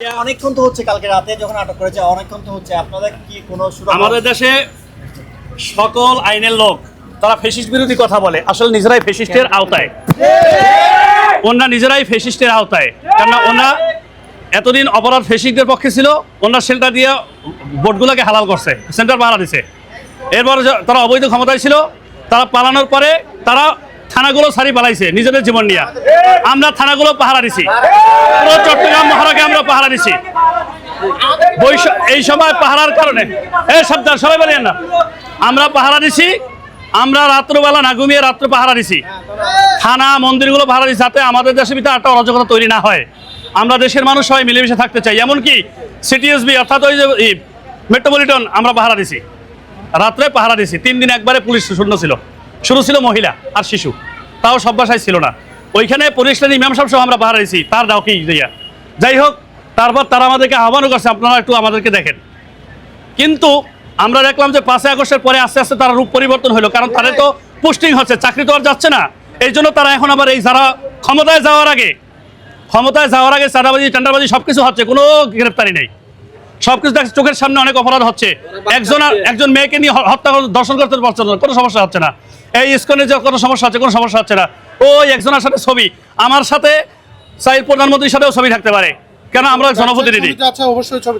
অনেকক্ষণ তো হচ্ছে কালকে রাতে যখন আটক করেছে অনেকক্ষণ তো হচ্ছে। আপনাদের কি কোনো আমাদের দেশে সকল আইনের লোক তারা ফেসিস্ট বিরোধী কথা বলে। আসলে নিজেরাই ফেসিস্টের আওতায়। ওনারা নিজেরাই ফেসিস্টের আওতায়। কেননা ওনারা এতদিন অপরাধ ফেসিস্টদের পক্ষে ছিল ওনারা সেন্টার দিয়ে ভোটগুলোকে হালাল করছে সেন্টার পাহারা দিছে। এরপর তারা অবৈধ ক্ষমতায় ছিল তারা পালানোর পরে তারা থানাগুলো সারি পালাইছে, নিজেদের জীবন নিয়ে। আমরা থানাগুলো পাহারা দিছি। পুরো চট্টগ্রাম মহারাগে আমরা পাহারা দিছি। এই সময় পাহারার কারণে। এই সাবধান, সবাই বলেন না। আমরা পাহারা দিছি, আমরা রাত্রবেলা না ঘুমিয়ে রাত্র পাহারা দিছি। থানা, মন্দিরগুলো পাহারা দিছি যাতে আমাদের দেশের ভিতরে একটা অরাজকতা তৈরি না হয়। আমরা দেশের মানুষ সবাই মিলেমিশে থাকতে চাই। এমনকি সিটিএসবি অর্থাৎ ওই যে মেট্রোপলিটন আমরা পাহারা দিছি। রাত্রে পাহারা দিছি। তিন দিন একবারে পুলিশ শূন্য ছিল। শুরু ছিল মহিলা আর শিশু। তাও সব বাসায় ছিল না। ওইখানে পরিষ্কার ইমাম সাহেব সহ আমরা পাহারা দিছি তার দাও কি দিয়া। যাই হোক, তারপর তারা আমাদেরকে আহ্বানও করছে, আপনারা একটু আমাদেরকে দেখেন। কিন্তু আমরা দেখলাম যে পাঁচই আগস্টের পরে আস্তে আস্তে তারা রূপ পরিবর্তন হলো কারণ তাদের তো পোস্টিং হচ্ছে, চাকরি তো আর যাচ্ছে না। এই জন্য তারা এখন আবার এই যারা ক্ষমতায় যাওয়ার আগে, ক্ষমতায় যাওয়ার আগে চাঁদাবাজি, টেন্ডারবাজি সব কিছু হচ্ছে, কোনো গ্রেপ্তারি নেই। সব কিছু দেখছে চোখের সামনে অনেক অপরাধ হচ্ছে। একজন একজন মেয়েকে নিয়ে হত্যা দর্শন করতে পারছে না, কোনো সমস্যা হচ্ছে না। এই ইস্কনে যে কোনো সমস্যা হচ্ছে কোনো সমস্যা হচ্ছে না। ওই একজনের সাথে ছবি। আমার সাথে সাইল প্রধানমন্ত্রীর সাথেও ছবি থাকতে পারে। কেন? আমরা জনপ্রতিনিধি। আছে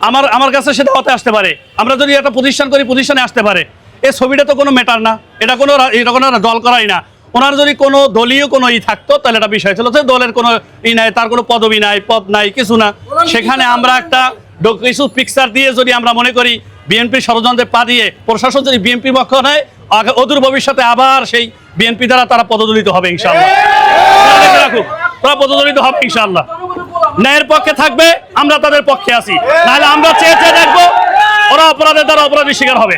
আমার আমার কাছে সেটা হতে আসতে পারে। আমরা যদি একটা প্রতিষ্ঠান করি প্রতিষ্ঠানে আসতে পারে। এই ছবিটা তো কোনো ম্যাটার না। এটা কোনো এটা কোনো দল করাই না। ওনার যদি কোনো দলীয় কোনো ই থাকতো তাহলে এটা বিষয় ছিল যে দলের কোনো ই নাই তার কোনো পদবি নাই পদ নাই কিছু না। সেখানে আমরা একটা কিছু পিকচার দিয়ে যদি আমরা মনে করি বিএনপি ষড়যন্ত্রে পা দিয়ে প্রশাসন যদি বিএনপি পক্ষ নেয় অদূর ভবিষ্যতে আবার সেই বিএনপি দ্বারা তারা পদদলিত হবে ইনশাল্লাহ রাখুক, তারা পদদলিত হবে ইনশাল্লাহ ন্যায়ের পক্ষে থাকবে আমরা তাদের পক্ষে আছি। নাহলে আমরা চেয়ে চেয়ে দেখব ওরা অপরাধের দ্বারা অপরাধী শিকার হবে।